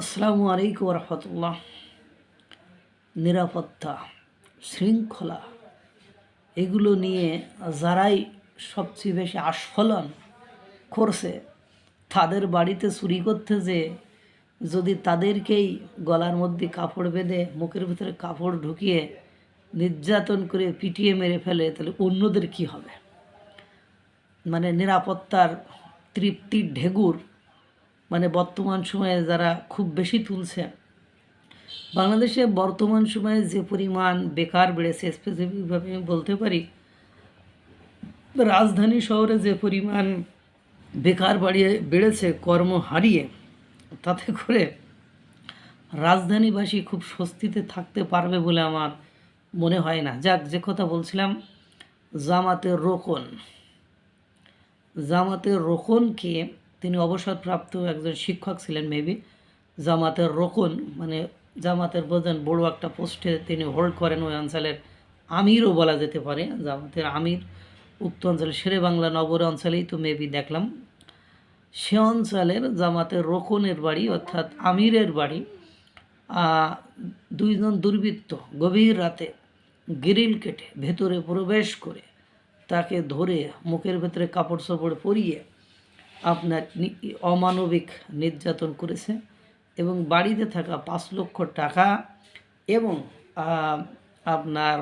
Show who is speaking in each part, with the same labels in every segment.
Speaker 1: আসসালামু আলাইকুম রহমতুল্লাহ নিরাপত্তা, শৃঙ্খলা, এগুলো নিয়ে যারাই সবচেয়ে বেশি আস্ফলন করছে, তাদের বাড়িতে চুরি করতে যে যদি তাদেরকেই গলার মধ্যে কাপড় বেঁধে, মুখের ভিতরে কাপড় ঢুকিয়ে নির্যাতন করে পিটিয়ে মেরে ফেলে, তাহলে অন্যদের কি হবে? মানে নিরাপত্তার তৃপ্তির ঢেগুর মানে বর্তমান সময়ে যারা খুব বেশি তুলছে, বাংলাদেশে বর্তমান সময়ে যে পরিমাণ বেকার বেড়েছে স্পেসিফিকভাবে আমি বলতে পারি, রাজধানী শহরে যে পরিমাণ বেকার বাড়িয়ে বেড়েছে, কর্ম হারিয়ে, তাতে করে রাজধানীবাসী খুব স্বস্তিতে থাকতে পারবে বলে আমার মনে হয় না। যাক, যে কথা বলছিলাম জামাতের রোকন। জামাতের রোকনকে তিনি অবসরপ্রাপ্ত একজন শিক্ষক ছিলেন মেবি জামাতের রোকন মানে জামাতের বোঝেন বড় একটা পোস্টে তিনি হোল্ড করেন ওই অঞ্চলের আমিরও বলা যেতে পারে, জামাতের আমির। উক্ত অঞ্চলে শেরে বাংলা নগর অঞ্চলেই তো মেবি দেখলাম। সে অঞ্চলের জামাতের রোকনের বাড়ি, অর্থাৎ আমিরের বাড়ি দুইজন দুর্বৃত্ত গভীর রাতে গ্রিল কেটে ভেতরে প্রবেশ করে তাকে ধরে মুখের ভেতরে কাপড় চোপড় পরিয়ে আপনার অমানবিক নির্যাতন করেছে এবং বাড়িতে থাকা পাঁচ লক্ষ টাকা এবং আপনার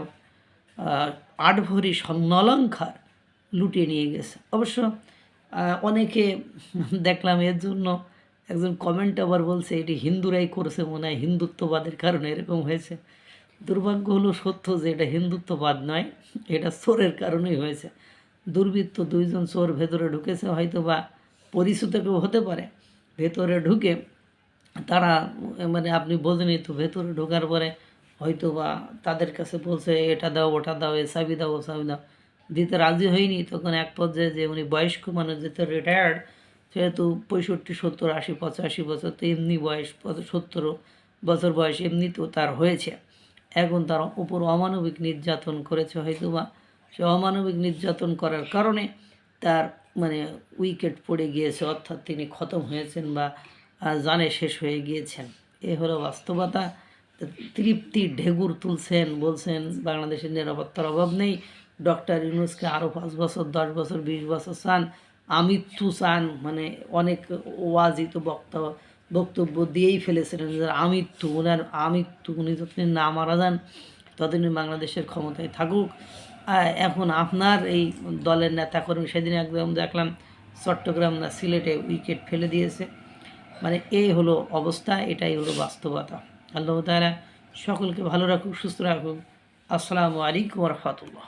Speaker 1: আট ভরি স্বর্ণালঙ্কার লুটিয়ে নিয়ে গেছে। অবশ্য অনেকে দেখলাম এর জন্য একজন কমেন্ট আবার বলছে, এটি হিন্দুরাই করেছে মনে হয়, হিন্দুত্ববাদের কারণে এরকম হয়েছে। দুর্ভাগ্য হলো সত্য যে এটা হিন্দুত্ববাদ নয়, এটা চোরের কারণেই হয়েছে। দুর্বৃত্ত দুইজন চোর ভেতরে ঢুকেছে হয়তো বা পরিচিত কেউ হতে পারে, ভেতরে ঢুকে তারা মানে আপনি বোঝেনি তো ভেতরে ঢোকার পরে হয়তো বা তাদের কাছে বলছে, এটা দাও, ওটা দাও, এ চাবি দাও, ও চাবি দাও। দিতে রাজি হয়নি, তখন এক পর্যায়ে যে উনি বয়স্ক মানুষ যেহেতু রিটায়ার্ড সেহেতু পঁয়ষট্টি, সত্তর, আশি, পঁচাশি বছর, তো এমনি বয়স, সত্তর বছর বয়স এমনিতেও তার হয়েছে। এখন তার উপর অমানবিক নির্যাতন করেছে হয়তো বা সে অমানবিক নির্যাতন করার কারণে তার মানে উইকেট পড়ে গিয়েছে, অর্থাৎ তিনি খতম হয়েছেন বা জানে শেষ হয়ে গিয়েছেন। এ হলো বাস্তবতা। তৃপ্তি ঢেগুর তুলছেন, বলছেন, বাংলাদেশের নিরাপত্তার অভাব নেই। ডক্টর ইউনুসকে আরও পাঁচ বছর, দশ বছর, বিশ বছর চান। আমৃত্যু চান মানে অনেক ওয়াজিত বক্তব্য বক্তব্য দিয়েই ফেলেছিলেন যে আমৃত্যু ওনার আমৃত্যু, উনি যতদিন না মারা যান, ততদিন বাংলাদেশের ক্ষমতায় থাকুক। এখন আপনার এই দলের নেতাকর্মী সেদিন একদম দেখলাম চট্টগ্রাম না সিলেটে উইকেট ফেলে দিয়েছে। মানে এই হলো অবস্থা, এটাই হলো বাস্তবতা। আল্লাহ তারা সকলকে ভালো রাখুক, সুস্থ রাখুক। আসসালামু আলাইকুম রহমতুল্লাহ।